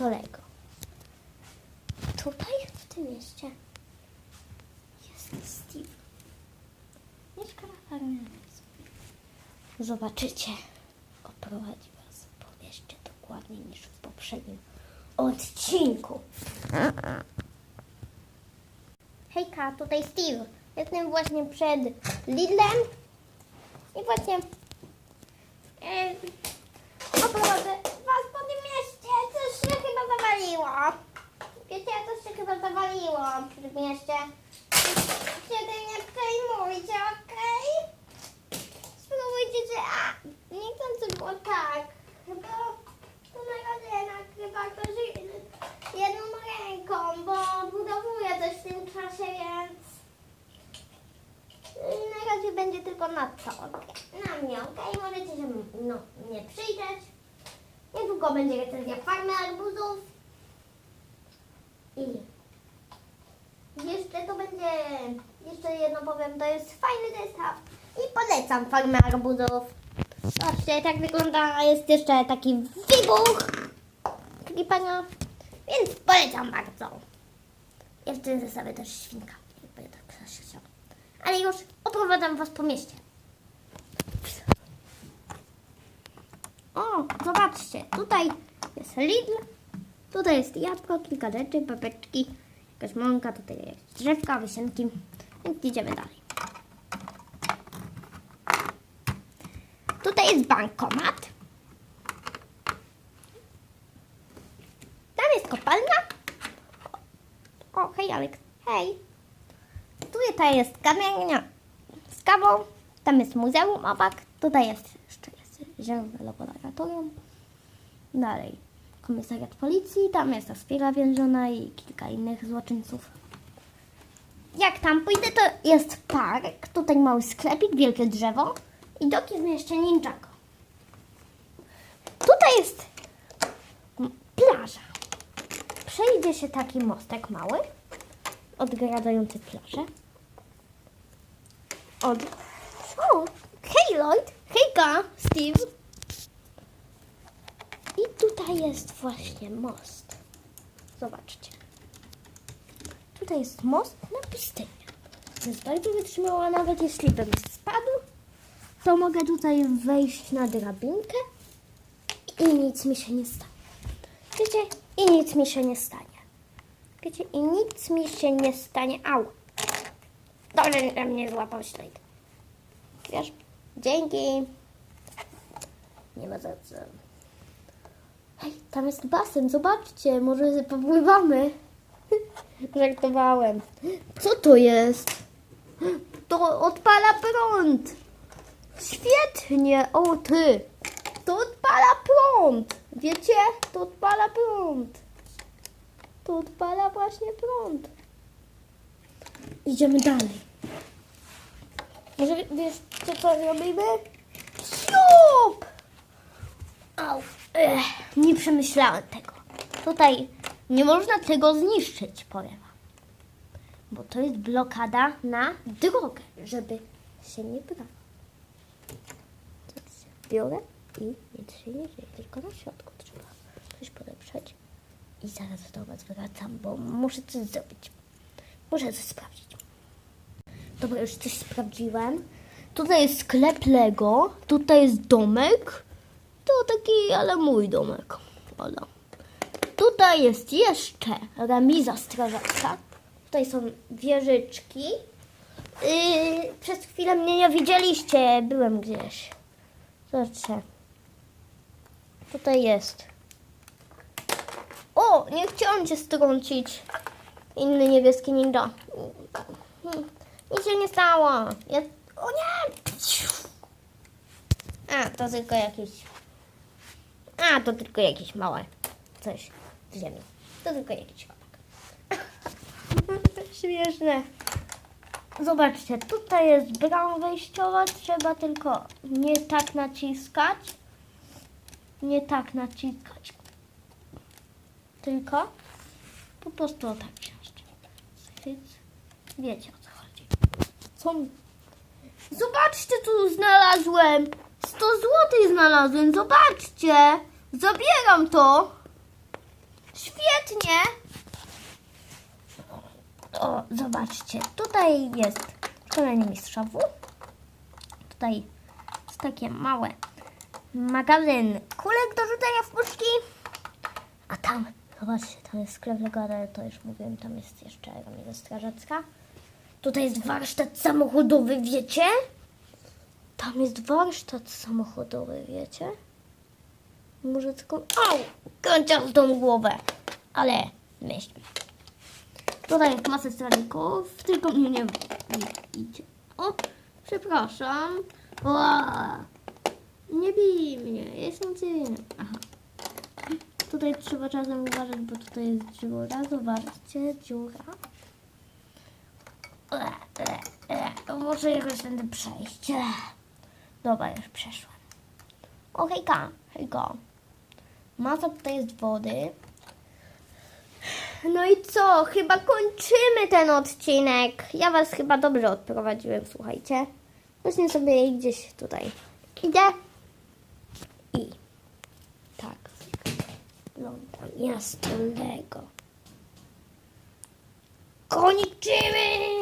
to Lego. Tutaj, w tym mieście, jest Steve. Mieszka na farmie. Zobaczycie, oprowadzi was po mieście dokładniej niż w poprzednim odcinku. Hejka, tutaj Steve. Jestem właśnie przed Lidlem i właśnie e, oprowadzę was po tym mieście. Coś się chyba zawaliło. Wiecie, coś się chyba zawaliło przy tym mieście. Tym nie przejmujcie, okej? Spróbujcie się... A, niechcący było tak. Chyba to na razie nagrywa ktoś jedną ręką, bo budowuję coś w tym czasie, więc... y, Na razie będzie tylko na to, okej? Na mnie, okej? Możecie się no, nie przyjrzeć. Niedługo będzie recenzja farmy. I jeszcze to będzie, jeszcze jedno powiem, to jest fajny zestaw. I polecam farmę arbuzów. Zobaczcie, tak wygląda, jest jeszcze taki wybuch klipania, więc polecam bardzo. Jest w tym zestawie też świnka, jakby tak ktoś chciał. Ale już oprowadzam was po mieście. O, zobaczcie, tutaj jest Lidl, tutaj jest jabłko, kilka rzeczy, papeczki, jakaś mąka, tutaj jest drzewka, wysienki, więc idziemy dalej. Tutaj jest bankomat. Tam jest kopalnia. O, hej Alek, hej. Tutaj jest kamienia z kawą. Tam jest muzeum obok. Tutaj jest jeszcze jest zielone laboratorium. Dalej komisariat policji. Tam jest ta sfera więziona i kilka innych złoczyńców. Jak tam pójdę, to jest park. Tutaj mały sklepik, wielkie drzewo i doki w mieście Ninjago. Tutaj jest plaża. Przejdzie się taki mostek mały, odgradzający plażę. Od... O, hej Lloyd, hejka, Steve. Tutaj jest właśnie most. Zobaczcie. Tutaj jest most na pustynię. Jest bardzo wytrzymała, nawet jeśli bym spadł, to mogę tutaj wejść na drabinkę i nic mi się nie stanie. Wiecie? I nic mi się nie stanie. Wiecie? I nic mi się nie stanie. Au! Dobrze, że mnie złapał ślad. Wiesz? Dzięki. Nie ma za co. Hej, tam jest basen, zobaczcie, może popływamy. Żartowałem. Co to jest? To odpala prąd. Świetnie, o ty. To odpala prąd. Wiecie? To odpala prąd. To odpala właśnie prąd. Idziemy dalej. Może wiesz, co to robimy? Siup! Au. Ech, nie przemyślałem tego. Tutaj nie można tego zniszczyć, powiem wam. Bo to jest blokada na drogę, żeby się nie. Zobaczcie, Biorę i nic się nie dzieje, tylko na środku trzeba coś polepszać. I zaraz do was wracam, bo muszę coś zrobić. Muszę coś sprawdzić. Dobra, już coś sprawdziłem. Tutaj jest sklep Lego, tutaj jest domek. To taki, ale mój domek. Ola. Tutaj jest jeszcze remiza strażacka. Tutaj są wieżyczki. Yy, przez chwilę mnie nie widzieliście, byłem gdzieś. Zobaczcie. Tutaj jest. O, nie chciałam cię strącić. Inny niebieski ninja. Nic się nie stało. Ja... O nie! A, to tylko jakieś... A, to tylko jakieś małe coś z ziemi. To tylko jakiś chłopak. Śmieszne. Zobaczcie, tutaj jest brama wejściowa. Trzeba tylko nie tak naciskać. Nie tak naciskać. Tylko po prostu tak wziąć. Więc wiecie o co chodzi. Co. Zobaczcie, tu znalazłem. 100 złotych znalazłem, zobaczcie. Zabieram to. świetnie. O, zobaczcie, tutaj jest szkolenie mistrzową. Tutaj jest takie małe magazyn kulek do rzucania w puszki. A tam, zobaczcie, tam jest sklep Lego, ale to już mówiłem, tam jest jeszcze ramienia strażacka. Tutaj jest warsztat samochodowy, wiecie? Tam jest warsztat samochodowy, wiecie? Może tylko... Au! Kąciastą głowę. Ale myśl. Tutaj jest masę strażników, tylko mnie nie idzie. O, przepraszam. Ła! Nie bij mnie, jestem cywilny. Aha. Tutaj trzeba czasem uważać, bo tutaj jest dziura. Zobaczcie, dziura. E, e, e. Muszę jakoś tędy przejść. E. Dobra, już przeszłam. O, hejka, hejka. Masa tutaj jest wody. No i co? Chyba kończymy ten odcinek. Ja was chyba dobrze odprowadziłem, słuchajcie. Właśnie sobie gdzieś tutaj idę. I tak. Wygląda miasto Lego. Kończymy!